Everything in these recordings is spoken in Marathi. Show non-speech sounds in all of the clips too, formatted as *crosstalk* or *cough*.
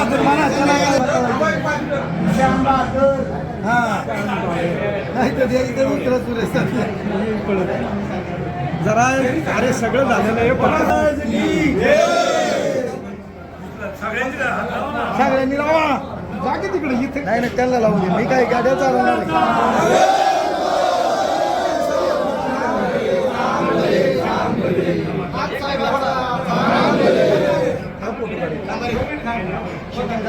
बहादूर म्हणा बहादूर हा नाही तर सुरेश जरा अरे सगळं झालेलं आहे सगळ्यांनी लावा. जागे तिकडे इथे. नाही नाही त्यांना लावून दे. मी काय गाड्या चालवणार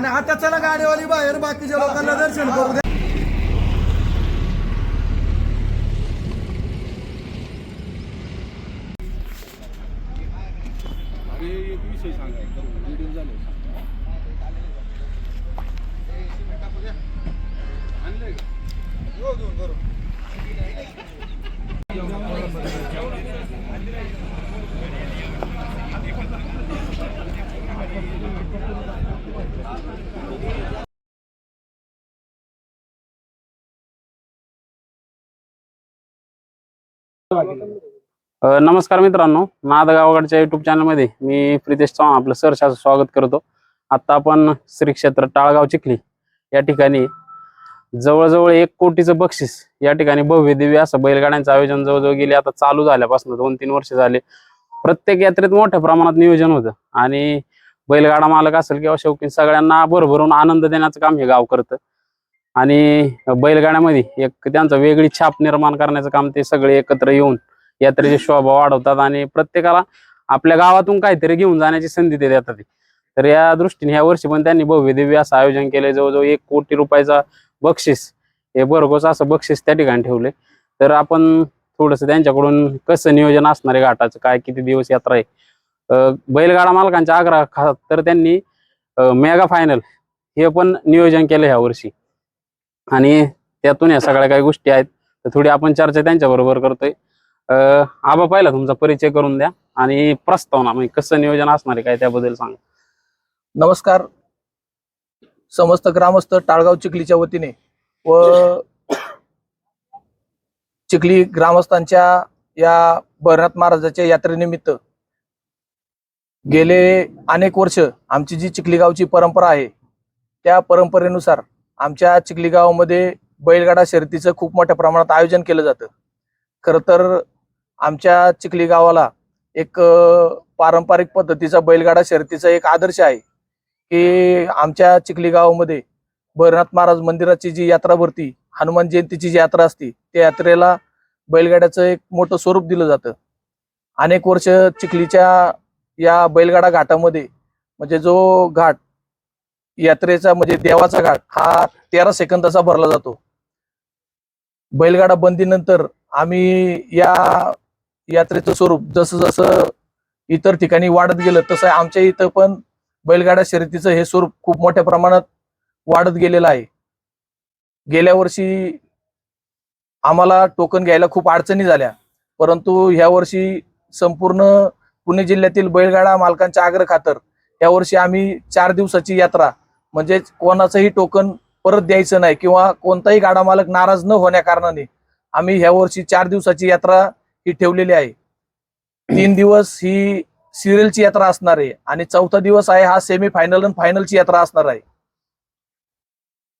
आणि आता चला गाडीवाली बाहेर बाकीच्या लोकांना दर्शन करू द्या नमस्कार मित्रांनो. नाद गावाकडच्या युट्यूब चॅनलमध्ये मी प्रितेश चव्हाण आपलं सहर्ष स्वागत करतो. आता आपण श्री क्षेत्र टाळगाव चिखली या ठिकाणी जवळजवळ एक कोटीचं बक्षीस या ठिकाणी भव्य दिव्य असं बैलगाड्यांचं आयोजन जवळजवळ गेले आता चालू झाल्यापासून दोन तीन वर्ष झाले. प्रत्येक यात्रेत मोठ्या प्रमाणात नियोजन होतं. आणि बैलगाडा मालक असेल किंवा शौकीन सगळ्यांना भरभरून आनंद देण्याचं काम हे गाव करतं. आणि बैलगाड्यामध्ये एक त्यांचा वेगळी छाप निर्माण करण्याचं काम ते सगळे एकत्र येऊन यात्रेची शोभा वाढवतात आणि प्रत्येकाला आपल्या गावातून काहीतरी घेऊन जाण्याची संधी ते देतात. तर या दृष्टीने ह्या वर्षी पण त्यांनी भव्य दिव्य असं आयोजन केले जवळजवळ एक कोटी रुपयाचा बक्षीस हे भरघोस असं बक्षीस त्या ठिकाणी ठेवले तर आपण थोडस त्यांच्याकडून कसं नियोजन असणार आहे घाटाचं काय किती दिवस यात्रा आहे? बैलगाडा मालकांच्या आग्रह खा- तर त्यांनी मेगा फायनल हे पण नियोजन केलं ह्या वर्षी. आणि त्यातून या सगळ्या काही गोष्टी आहेत. तर थोडी आपण चर्चा त्यांच्या बरोबर करतोय. अं, आबा पहिला तुमचा परिचय करून द्या आणि प्रस्तावना म्हणजे कसं नियोजन असणार आहे काय त्याबद्दल सांग. नमस्कार. समस्त ग्रामस्थ टाळगाव चिखलीच्या वतीने व चिखली ग्रामस्थांच्या या भरनाथ महाराजाच्या यात्रेनिमित्त गेले अनेक वर्ष आमची जी चिखली गावची परंपरा आहे त्या परंपरेनुसार आमच्या चिखली गावामध्ये बैलगाडा शर्यतीचं खूप मोठ्या प्रमाणात आयोजन केलं जातं. खरं तर आमच्या चिखली गावाला एक पारंपरिक पद्धतीचा बैलगाडा शर्यतीचा एक आदर्श आहे की आमच्या चिखली गावामध्ये महाराज मंदिराची जी यात्रा भरती हनुमान जयंतीची जी यात्रा असते त्या यात्रेला बैलगाड्याचं एक मोठं स्वरूप दिलं जातं. अनेक वर्ष चिखलीच्या या बैलगाडा घाटामध्ये म्हणजे जो घाट यात्रेचा म्हणजे देवाचा घाट हा तेरा सेकंदाचा भरला जातो. बैलगाडा बंदीनंतर आम्ही या यात्रेचं स्वरूप जसं जसं इतर ठिकाणी वाढत गेलं तसं आमच्या इथं पण बैलगाडा शर्यतीचं हे स्वरूप खूप मोठ्या प्रमाणात वाढत गेलेलं आहे. गेल्या वर्षी आम्हाला टोकन घ्यायला खूप अडचणी झाल्या परंतु ह्या वर्षी संपूर्ण पुणे जिल्ह्यातील बैलगाडा मालकांच्या आग्रह खातर या वर्षी आम्ही चार दिवसाची यात्रा म्हणजेच कोणाचंही टोकन परत द्यायचं नाही किंवा कोणताही गाडा मालक नाराज न होण्या कारणाने आम्ही ह्या वर्षी चार दिवसाची यात्रा ही ठेवलेली आहे. तीन दिवस ही सिरियलची यात्रा असणार आहे आणि चौथा दिवस आहे हा सेमी फायनल आणि फायनलची यात्रा असणार आहे.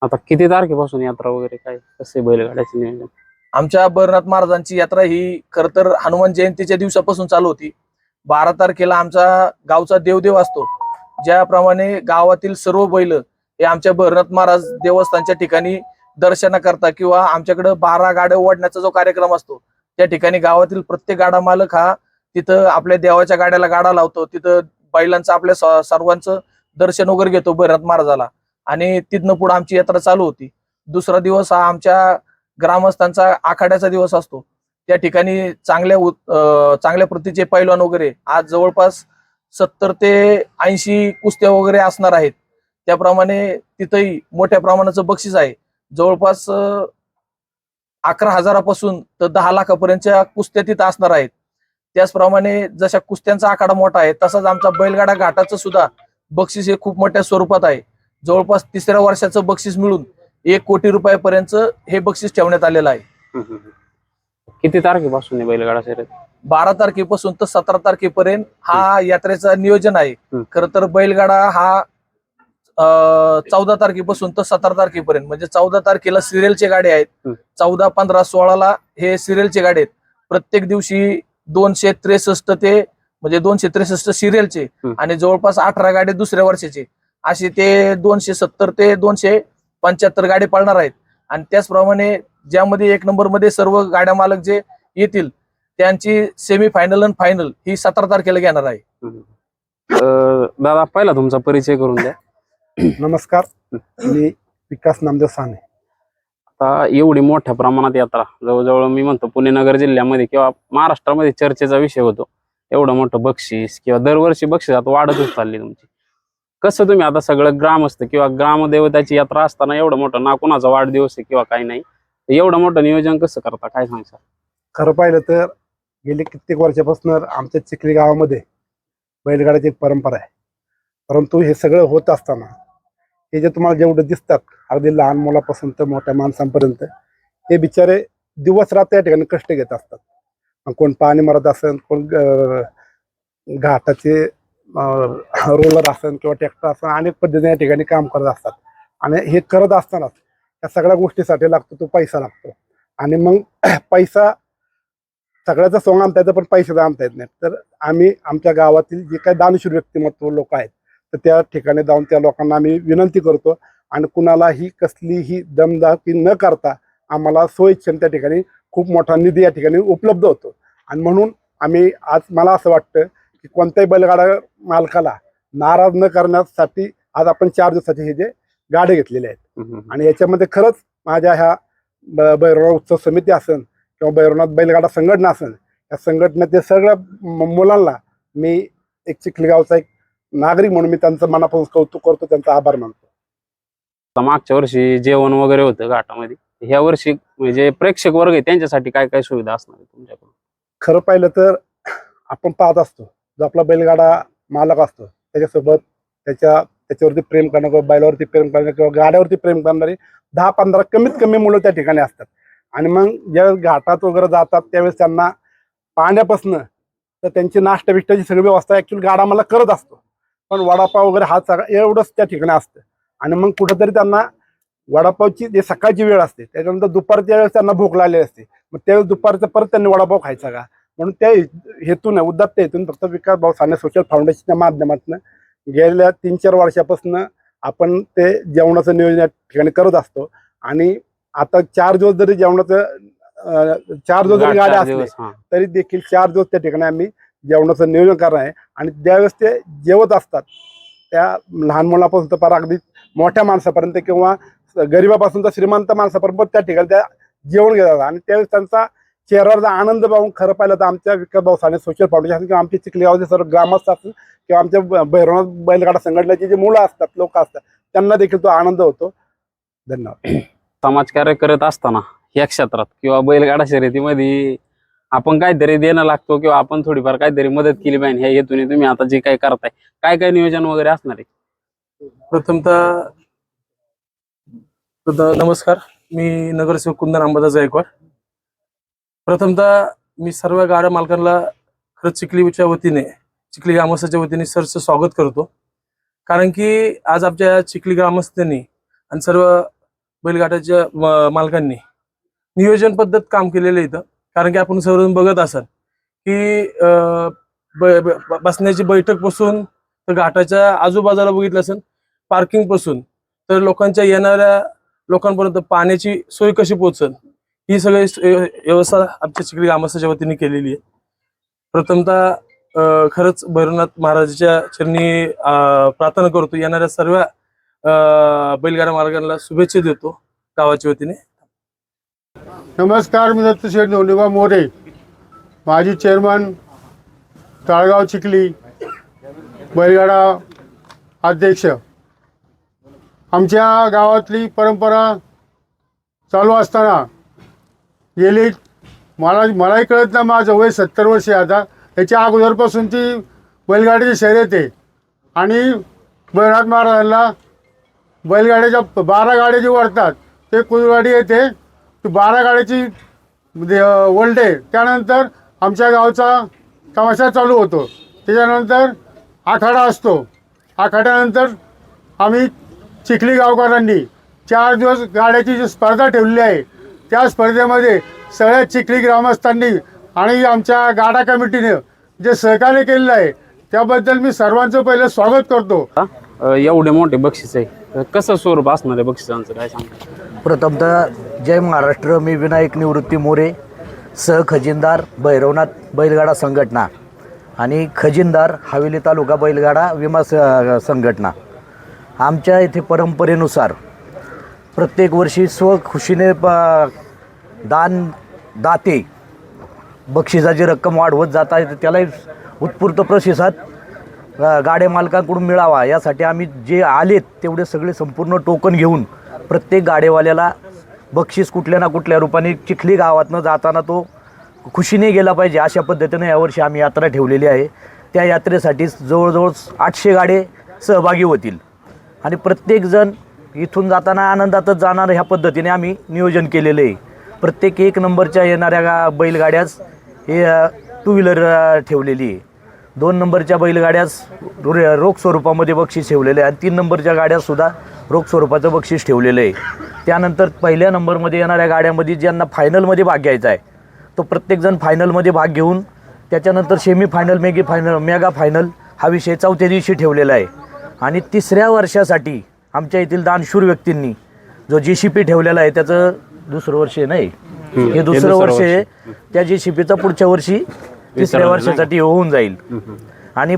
आता किती तारखेपासून यात्रा वगैरे काय? कसे बैलगाड्याचे नियोजन? आमच्या बरनाथ महाराजांची यात्रा ही खर तर हनुमान जयंतीच्या दिवसापासून चालू होती. बारा तारखेला आमचा गावचा देवदेव असतो. ज्याप्रमाणे गावातील सर्व बैल हे आमच्या भरनाथ महाराज देवस्थानच्या ठिकाणी दर्शनाकरता किंवा आमच्याकडे बारा गाड्या ओढण्याचा जो कार्यक्रम असतो त्या ठिकाणी गावातील प्रत्येक गाडा मालक हा तिथं आपल्या देवाच्या गाड्याला गाडा लावतो तिथं बैलांचं आपल्या सर्वांचं दर्शन वगैरे घेतो भरनाथ महाराजाला. आणि तिथनं पुढे आमची यात्रा चालू होती. दुसरा दिवस हा आमच्या ग्रामस्थांचा आखाड्याचा दिवस असतो. त्या ठिकाणी चांगल्या चांगल्या प्रतीचे पैलवान वगैरे आज जवळपास सत्तर ते ऐंशी कुस्त्या वगैरे असणार आहेत. त्याप्रमाणे तिथंही मोठ्या प्रमाणाचं बक्षीस आहे. जवळपास अकरा हजारापासून तर दहा लाखापर्यंतच्या कुस्त्या तिथं असणार आहेत. त्याचप्रमाणे जशा कुस्त्यांचा आकडा मोठा आहे तसाच आमचा बैलगाडा घाटाचं सुद्धा बक्षीस हे खूप मोठ्या स्वरूपात आहे. जवळपास तिसऱ्या वर्षाचं बक्षीस मिळून एक कोटी रुपयापर्यंत हे बक्षीस ठेवण्यात आलेलं आहे. किती तारखेपासून बैलगाडा शर्यत? बारा तारखेपासून तर सतरा तारखेपर्यंत हा यात्रेचं नियोजन आहे. खर तर बैलगाडा हा चौदा तारखेपासून तर सतरा तारखेपर्यंत म्हणजे चौदा तारखेला सिरियलचे गाडे आहेत. चौदा पंधरा सोळाला हे सिरियलचे गाडे आहेत प्रत्येक दिवशी दोनशे त्रेसष्ट ते म्हणजे दोनशे त्रेसष्ट सिरियलचे. आणि जवळपास अठरा गाडे दुसऱ्या वर्षाचे असे ते दोनशे सत्तर ते दोनशे पंच्याहत्तर गाडे पळणार आहेत आणि त्याचप्रमाणे ज्यामध्ये एक नंबरमध्ये सर्व गाड्या मालक जे येतील त्यांची सेमी फायनल आणि फायनल ही सतरा तारखेला घेणार आहे. अं, दादा पहिला तुमचा परिचय करून द्या. नमस्कार. मी विकास नामदेव साने. आता एवढी मोठ्या प्रमाणात यात्रा जवळजवळ मी म्हणतो पुणे नगर जिल्ह्यामध्ये किंवा महाराष्ट्रामध्ये चर्चेचा विषय होतो. एवढं मोठं बक्षीस किंवा दरवर्षी बक्षीस आता वाढतच चालली तुमची. कसं तुम्ही आता सगळं ग्रामस्थ किंवा ग्रामदेवताची यात्रा असताना एवढं मोठं ना कोणाचा वाढदिवस आहे किंवा काही नाही एवढं मोठं नियोजन कसं करता? काय सांगता खरं पाहिलं तर गेले कित्येक वर्षापासून आमच्या चिखली गावामध्ये बैलगाड्याची एक परंपरा आहे. परंतु हे सगळं होत असताना हे जे तुम्हाला जेवढं दिसतात अगदी लहान मुलापासून तर मोठ्या माणसांपर्यंत हे बिचारे दिवस रात्र या ठिकाणी कष्ट घेत असतात. कोण पाणी मारत असेल कोण घाटाचे रोलर असेल किंवा ट्रॅक्टर असेल अनेक पद्धतीने या ठिकाणी काम करत असतात. आणि हे करत असतानाच या सगळ्या गोष्टीसाठी लागतो तो पैसा लागतो. आणि मग पैसा सगळ्याचा सोंग आणता येतं पण पैशाचा आणता येत नाही तर आम्ही आमच्या गावातील जे काही दानशूर व्यक्तिमत्व लोक आहेत तर त्या ठिकाणी जाऊन त्या लोकांना आम्ही विनंती करतो. आणि कुणालाही कसलीही दमदाटी न करता आम्हाला स्वइच्छेने त्या ठिकाणी खूप मोठा निधी या ठिकाणी उपलब्ध होतो. आणि म्हणून आम्ही आज मला असं वाटतं की कोणत्याही बैलगाडा मालकाला नाराज न करण्यासाठी आज आपण चार दिवसाचे हे जे गाडे घेतलेले आहेत. आणि याच्यामध्ये खरंच माझ्या ह्या ब- भैरवनाथ उत्सव समिती असेल किंवा भैरवनाथ बैलगाडा संघटना असेल या संघटनेतील सगळ्या मुलांना मी एक चिखली गावचा एक नागरिक म्हणून मी त्यांचं मनापासून कौतुक करतो त्यांचा आभार मानतो. मागच्या वर्षी जेवण वगैरे होतं घाटामध्ये. ह्या वर्षी म्हणजे प्रेक्षक वर्ग आहे त्यांच्यासाठी काय काय सुविधा असणार आहे तुमच्याकडून? खरं पाहिलं तर आपण पाहत असतो जो आपला बैलगाडा मालक असतो त्याच्यासोबत त्याच्या त्याच्यावरती प्रेम करणं किंवा बैलावरती प्रेम करणं किंवा गाड्यावरती प्रेम करणारी दहा पंधरा कमीत कमी मुलं त्या ठिकाणी असतात. आणि मग ज्यावेळेस घाटात वगैरे जातात त्यावेळेस त्यांना पाण्यापासनं तर त्यांची नाश्ता बिष्टाची सगळी व्यवस्था ऍक्च्युअली गाडा मला करत असतो. पण वडापाव वगैरे हा सगळा एवढंच त्या ठिकाणी असतं. आणि मग कुठंतरी त्यांना वडापावची जे सकाळची वेळ असते त्याच्यानंतर दुपारच्या वेळेस त्यांना भूक लागलेली असते. मग त्यावेळेस दुपारचं परत त्यांनी वडापाव खायचा का? म्हणून त्या हेतून उद्दात हेतून फक्त विकास भाऊ साने सोशल फाउंडेशनच्या माध्यमातून गेल्या तीन चार वर्षापासून आपण ते जेवणाचं नियोजन या ठिकाणी करत असतो. आणि आता चार दिवस जरी जेवणाचं चार दिवस जरी गाड्या हा. तरी देखील चार दिवस त्या ठिकाणी आम्ही जेवणाचं नियोजन करणार आहे. आणि ज्यावेळेस ते जेवत असतात त्या लहान मुलापासून तर फार अगदी मोठ्या माणसापर्यंत किंवा गरिबापासून तर श्रीमंत माणसापर्यंत त्या ठिकाणी त्या जेवण घेतात. आणि त्यावेळेस त्यांचा चेहऱ्यावरचा आनंद पाहून खरं पाहिलं तर आमच्या विकास भाऊ साने सोशल फाउंडेशन किंवा आमचे चिखली गावचे सर्व ग्रामस्थ असतील किंवा आमच्या भैरवनाथ बैलगाडा संघटनेची जे मुलं असतात लोक असतात त्यांना देखील तो आनंद होतो. धन्यवाद. समाजकार्य करत असताना या क्षेत्रात किंवा बैलगाडा शर्यतीमध्ये आपण काहीतरी देणं लागतो किंवा आपण थोडीफार काहीतरी मदत केली पाहिजे. ह्या हेतूने तुम्ही आता जे काही करताय काय काय नियोजन वगैरे असणार आहे? प्रथमतः नमस्कार. मी नगरसेवक कुंदन अंबादास गायकवाड. प्रथमतः मी सर्व गाड्या मालकांना खरंच चिखलीच्या वतीने चिखली ग्रामस्थाच्या वतीने सरचं स्वागत करतो. कारण की आज आमच्या चिखली ग्रामस्थांनी आणि सर्व बैलगाड्याच्या मालकांनी नियोजन पद्धत काम केलेलं आहे इथं. कारण की आपण सर्वजण बघत असाल की ब- ब- बसण्याची बैठकपासून तर घाटाच्या आजूबाजूला बघितलं असेल पार्किंगपासून तर लोकांच्या येणाऱ्या लोकांपर्यंत पाण्याची सोय कशी पोहोचल ही सगळी व्यवस्था आमच्या चिखली ग्रामस्थाच्या वतीने केलेली आहे. प्रथमतः खरंच भैरवनाथ महाराजाच्या चरणी प्रार्थना करतो. येणाऱ्या सर्व बैलगाडा मार्गांना शुभेच्छा देतो गावाच्या वतीने. नमस्कार मी दत्त शेठ धोंडोबा मोरे. माजी चेअरमन ताळगाव चिखली बैलगाडा अध्यक्ष. आमच्या गावातली परंपरा चालू असताना गेली मला मलाही कळत ना माझं वय सत्तर वर्ष आहे आता. त्याच्या अगोदरपासून ती बैलगाडीची शर्यत आहे. आणि बैरात महाराजांना बैलगाड्याच्या बारा गाड्या जे वरतात ते कुलगाडी येते बारा गाड्याची म्हणजे, वलडे त्यानंतर आमच्या गावचा तमाशा चालू होतो. त्याच्यानंतर आखाडा असतो. आखाड्यानंतर आम्ही चिखली गावकऱ्यांनी चार दिवस गाड्याची जी स्पर्धा ठेवलेली आहे त्या स्पर्धेमध्ये सगळ्या चिखली ग्रामस्थांनी आणि आमच्या गाडा कमिटीने जे सहकार्य केलेलं आहे त्याबद्दल मी सर्वांचं पहिलं स्वागत करतो. एवढे मोठे बक्षीस आहे. तर कसं स्वरूप असणार आहे बक्षिसांचं काय सांग प्रथमतः जय महाराष्ट्र मी विनायक निवृत्ती मोरे सह खजिनदार भैरवनाथ बैलगाडा संघटना आणि खजिनदार हवेली तालुका बैलगाडा विमा स- संघटना. आमच्या इथे परंपरेनुसार प्रत्येक वर्षी स्वखुशीने प- दान दाते बक्षिसाची रक्कम वाढवत जात आहे त्यालाही उत्स्फूर्त प्रतिसाद गाडे गाड्या मालकांकडून मिळावा. यासाठी आम्ही जे आलेत तेवढे सगळे संपूर्ण टोकन घेऊन प्रत्येक गाडेवाल्याला बक्षीस कुठल्या ना कुठल्या रूपाने चिखली गावातनं जाताना तो खुशीने गेला पाहिजे अशा पद्धतीनं यावर्षी आम्ही यात्रा ठेवलेली आहे. त्या यात्रेसाठी जवळजवळ आठशे गाडे सहभागी होतील. आणि प्रत्येकजण इथून जाताना आनंदातच जाणार ह्या पद्धतीने आम्ही नियोजन केलेलं आहे. प्रत्येक एक नंबरच्या येणाऱ्या गा बैलगाड्याच हे टू व्हीलर ठेवलेली आहे. दोन नंबरच्या बैलगाड्यास रोख स्वरूपामध्ये बक्षीस ठेवलेलं आहे आणि तीन नंबरच्या गाड्यासुद्धा रोख स्वरूपाचं बक्षीस ठेवलेलं. आहे त्यानंतर पहिल्या नंबरमध्ये येणाऱ्या गाड्यामध्ये ज्यांना फायनलमध्ये भाग घ्यायचा आहे तो प्रत्येकजण फायनलमध्ये भाग घेऊन त्याच्यानंतर semi final mega final mega final हा विषय चौथ्या दिवशी ठेवलेला आहे. आणि तिसऱ्या वर्षासाठी आमच्या येथील दानशूर व्यक्तींनी जो जी सी पी ठेवलेला आहे त्याचं दुसरं वर्ष आहे नाही हे? दुसरं वर्ष. आहे. त्या जी सी पीचं पुढच्या वर्षी तिसऱ्या वर्षासाठी होऊन जाईल. आणि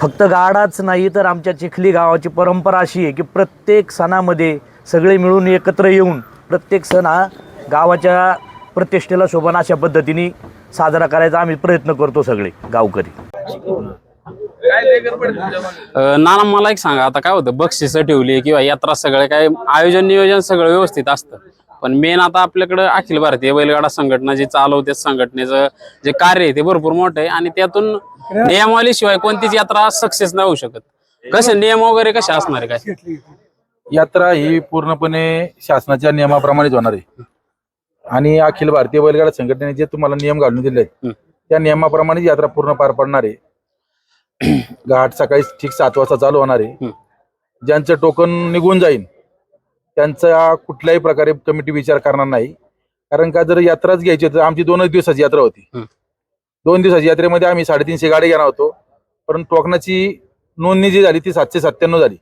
फक्त गाडाच नाही तर आमच्या चिखली गावाची परंपरा अशी आहे की प्रत्येक सणामध्ये सगळे मिळून एकत्र येऊन प्रत्येक सण हा गावाच्या प्रतिष्ठेला शोभन अशा पद्धतीने साजरा करायचा आम्ही प्रयत्न करतो सगळे गावकरी. नाना मला एक सांगा. आता काय होतं बक्षिस ठेवली किंवा यात्रा सगळं काय आयोजन नियोजन सगळं व्यवस्थित असतं. पण मेन आता आपल्याकडं अखिल भारतीय बैलगाडा संघटना जी चालवते संघटनेचं जे कार्य आहे ते भरपूर मोठं आहे आणि त्यातून नियमावलीशिवाय कोणतीच यात्रा सक्सेस नाही होऊ शकत. कसे नियम वगैरे कसे असणार आहे काय? यात्रा ही पूर्णपणे शासनाच्या नियमाप्रमाणेच होणार आहे. आणि अखिल भारतीय बैलगाडा संघटनेने जे तुम्हाला नियम घालून दिले आहेत. त्या नियमाप्रमाणेच यात्रा पूर्ण पार पडणार आहे. *clears throat* घाट सकाळी ठीक सात वाजता चालू होणार आहे. ज्यांचं टोकन निघून जाईल त्यांचा कुठल्याही प्रकारे कमिटी विचार करणार नाही. कारण का जर यात्राच घ्यायची तर आमची दोनच दिवसाची यात्रा होती. दोन दिवसाची यात्रेमध्ये आम्ही साडेतीनशे गाडी घेणार होतो. पण टोकनाची नोंदणी जी झाली ती सातशे सत्त्याण्णव झाली.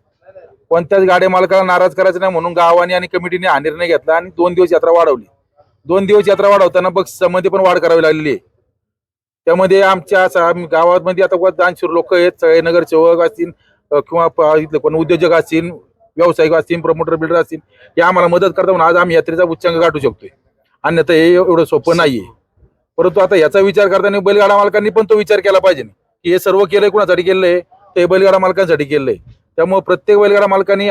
कोणत्याच गाड्या मालकाला नाराज करायचं नाही म्हणून गावाने आणि कमिटीने हा निर्णय घेतला आणि दोन दिवस यात्रा वाढवली. दोन दिवस यात्रा वाढवताना बक्षिसामध्ये पण वाढ करावी लागलेली आहे. त्यामध्ये आमच्या गावामध्ये आता दानशूर लोक आहेत सगळे नगरसेवक असतील किंवा इथले कोण उद्योजक असतील व्यावसायिक असतील प्रमोटर बिल्डर असतील हे आम्हाला मदत करता म्हणून आज आम्ही यात्रेचा उच्चांक गाठू शकतोय. अन्यथा हे एवढं सोपं नाहीये. परंतु आता याचा विचार करताना बैलगाडा मालकांनी पण तो विचार केला पाहिजे की हे सर्व केलंय कुणासाठी केलंय? ते बैलगाडा मालकांसाठी केलंय. त्यामुळे प्रत्येक बैलगाडा मालकांनी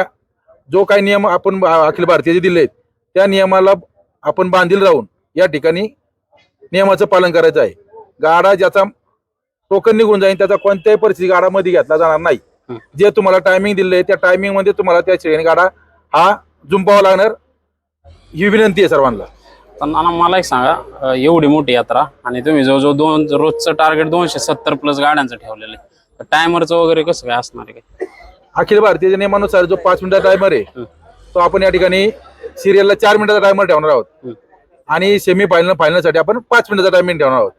जो काही नियम आपण अखिल भारतीय दिले त्या नियमाला आपण बांधील राहून या ठिकाणी नियमाचं पालन करायचं आहे. गाडा ज्याचा टोकन निघून जाईल त्याचा कोणत्याही परिस्थिती गाडामध्ये घेतला जाणार नाही. जे तुम्हाला टायमिंग दिलंय त्या टायमिंगमध्ये तुम्हाला त्या श्रेणी गाडा हा जुंपावा लागणार. ही विनंती आहे सर्वांना. तर नाना मला एक सांगा एवढी मोठी यात्रा आणि तुम्ही जवळजवळ दोन रोजचं टार्गेट दोनशे सत्तर प्लस गाड्यांचं ठेवलेलं आहे. टायमरचं वगैरे कसं काय असणार आहे काय? अखिल भारतीय नियमानुसार जो पाच मिनिटाचा टायमर आहे. तो आपण या ठिकाणी सिरियलला चार मिनिटाचा टायमर ठेवणार आहोत. आणि सेमी फायनल फायनलसाठी आपण पाच मिनिटाचा टायमिंग ठेवणार आहोत.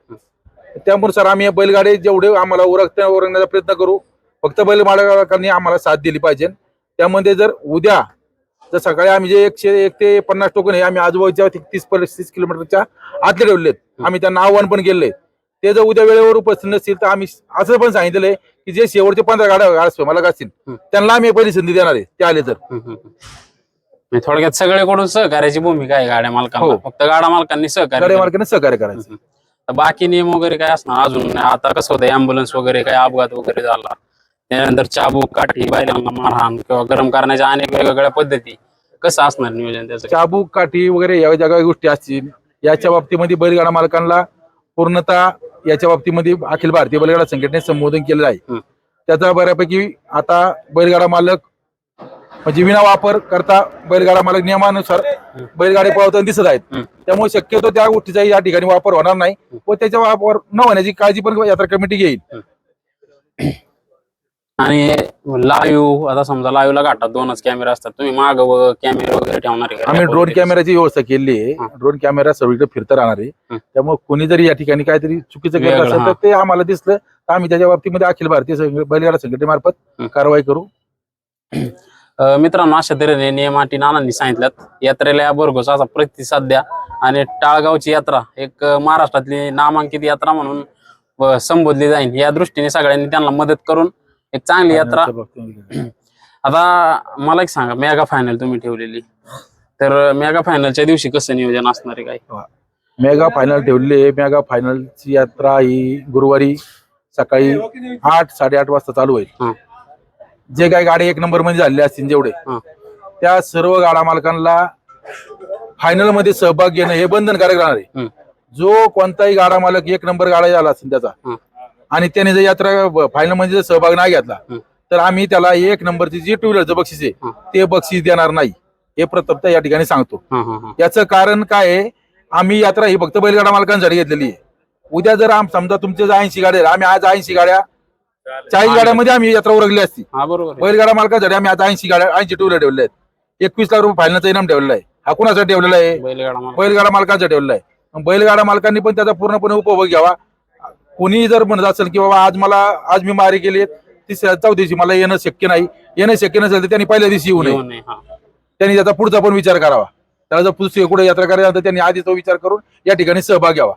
त्यानुसार आम्ही बैलगाडी जेवढे आम्हाला उरकता उरकण्याचा प्रयत्न करू फक्त बैल मालकांनी आम्हाला साथ दिली पाहिजे. त्यामध्ये जर उद्या जर सकाळी आम्ही जे एकशे एक ते पन्नास टोकन आहे आम्ही आजूबाजूच्या तीस पस्तीस किलोमीटरच्या आतले ठेवलेत. आम्ही त्यांना आव्हान पण केलंय. ते जर उद्या वेळेवर उपस्थित नसतील तर आम्ही असं पण सांगितलंय की जे शेवटचे पंधरा गाड्या असतील हं. त्यांना आम्ही पहिली संधी देणार आहे ते आले तर. म्हणजे थोडक्यात सगळीकडून सहकार्याची भूमिका आहे गाड्या मालकांना. हो. फक्त गाडा मालकांनी सहकार्य गाड्या. मालकाने सहकार्य करायचं. बाकी नियम वगैरे काय असणार? अजून आता कसं होतं? अँब्युलन्स वगैरे काय अपघात वगैरे झाला. त्यानंतर चाबूक काठी बैलांना मारहाण किंवा गरम करण्याच्या अनेक वेगवेगळ्या पद्धती. कसं असणार नियोजन त्याचं? चाबूक काठी वगैरे या ज्या काही गोष्टी असतील याच्या बाबतीमध्ये बैलगाडा मालकांना पूर्णतः याच्या बाबतीमध्ये अखिल भारतीय बैलगाडा संघटनेत संबोधन केलेलं आहे. त्याचा बऱ्यापैकी आता बैलगाडा मालक म्हणजे विना वापर करता बैलगाडा मालक नियमानुसार बैलगाडी पळवताना दिसत आहेत. त्यामुळे शक्यतो त्या गोष्टीचा या ठिकाणी वापर होणार नाही व त्याचा वापर न होण्याची काळजी पण यात्रा कमिटी घेईल. आणि लाईव्ह आता समजा लाईव्हला घाटात दोनच कॅमेरे असतात तुम्ही माग कॅमेरे वगैरे ठेवणार आहे का? आम्ही ड्रोन कॅमेराची व्यवस्था केली आहे हं. ड्रोन कॅमेरा सर्वीकडे फिरता राहणार आहे हं. त्यामुळे कोणी जरी या ठिकाणी काहीतरी चुकीचं करत वेगळं, असेल हां. तर ते आम्हाला दिसलं तर आम्ही त्याच्या बाबतीमध्ये अखिल भारतीय संघ- बैलगाडा संघटनेमार्फत हं. कारवाई करू अं, मित्रांनो अशा तऱ्हेने नियम अटी नानांनी सांगितल्यात यात्रेला या भरघोस असा प्रतिसाद द्या आणि टाळगावची यात्रा एक अं, महाराष्ट्रातली नामांकित यात्रा म्हणून अं, संबोधली जाईल या दृष्टीने सगळ्यांनी त्यांना मदत करून एक चांगली यात्रा. *clears throat* आता मला एक सांगा मेगा फायनल तुम्ही ठेवलेली तर मेगा फायनलच्या दिवशी कसं नियोजन असणार आहे काय मेगा फायनल ठेवलेली आहे मेगा फायनलची यात्रा ही गुरुवारी सकाळी आठ साडेआठ वाजता चालू. होईल जे काही गाडी एक नंबरमध्ये झालेले असतील जेवढे. त्या सर्व गाडा मालकांना फायनलमध्ये सहभाग घेणं हे बंधनकारक राहणार आहे. जो कोणताही गाडा मालक एक नंबर गाडा झाला असेल त्याचा. आणि त्याने जर यात्रा फायनलमध्ये जर सहभाग नाही घेतला. तर आम्ही त्याला एक नंबरची जी टू व्हीलरचं बक्षीस आहे. ते बक्षीस देणार नाही हे प्रथमतः या ठिकाणी सांगतो. याचं कारण काय आहे आम्ही यात्रा ही फक्त बैलगाडा मालकांसाठी घेतलेली आहे उद्या जर आम समजा तुमचे ऐंशी गाड्या आम्ही आज ऐंशी गाड्या चाळीस गाड्यामध्ये आम्ही यात्रा उरकली असती. बैलगाडा मालकांसाठी आम्ही आता ऐंशी गाड्या ऐंशी टू व्हीलर ठेवले आहेत एकवीस लाख रुपये फायनलचा इनाम ठेवलेला आहे हा कुणासाठी ठेवलेला आहे बैलगाडा मालक. बैलगाडा मालकांचा ठेवलेला आहे बैलगाडा मालकांनी पण त्याचा पूर्णपणे उपभोग घ्यावा कोणी जर म्हणत असेल की बाबा आज मला आज मी मारे केली तिसऱ्या दिवशी मला येणं शक्य नाही. येणं शक्य नसेल तर त्यांनी पहिल्या दिवशी येऊ नये. हा. त्यांनी त्याचा पुढचा पण विचार करावा. त्याला जर पुढची कुठे यात्रा करायला तर त्यांनी आधी तो विचार करून या ठिकाणी सहभाग घ्यावा.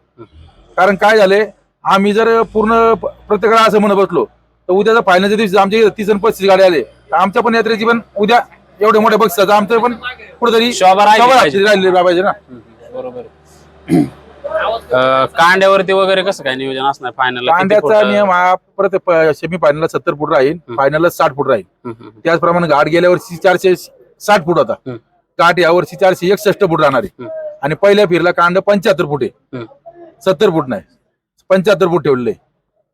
कारण काय झाले आम्ही जर पूर्ण प्रत्येकाला असं म्हणत बसलो तर उद्याचा फायनलच्या दिवशी आमच्या इथे तीस आणि पस्तीस गाड्या आले. तर आमच्या पण यात्रेची पण उद्या एवढे मोठ्या बक्षिसाचं आमचं पण कुठेतरी राहिली पाहिजे. ना. बरोबर. कांड्यावरती वगैरे कसं काय नियोजन असणार फायनल कांड्याचा नियम हा परत सेमी फायनलला सत्तर फूट राहील. फायनलला साठ फूट राहील. त्याचप्रमाणे घाट गेल्या वर्षी चारशे साठ फूट होता. हं. घाट या वर्षी चारशे एकसष्ट फूट राहणार आहे. आणि पहिल्या फिरला कांड पंच्याहत्तर फूट आहे. सत्तर फूट नाही. पंच्याहत्तर फूट ठेवलेले.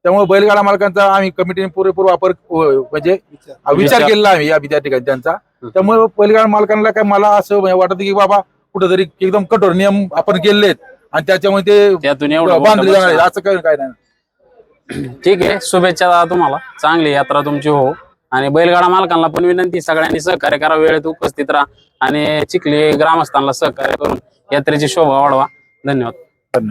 त्यामुळे बैलगाडा मालकांचा आम्ही कमिटीने पुरेपूर वापर म्हणजे विचार. केलेला आम्ही या त्या ठिकाणी त्यांचा. त्यामुळे बैलगाडा मालकांना काय मला असं वाटत की बाबा कुठेतरी एकदम कठोर नियम आपण केलेले आहेत. आणि त्याच्यामुळे ते त्यातून एवढं बांधले जाणार. असं काय काय नाही. ठीक आहे. शुभेच्छा दादा तुम्हाला. चांगली यात्रा तुमची हो. आणि बैलगाडा मालकांना पण विनंती. सगळ्यांनी सहकार्य करा. वेळेत उपस्थित राहा. आणि चिखली ग्रामस्थांना सहकार्य करून यात्रेची शोभा वाढवा. धन्यवाद.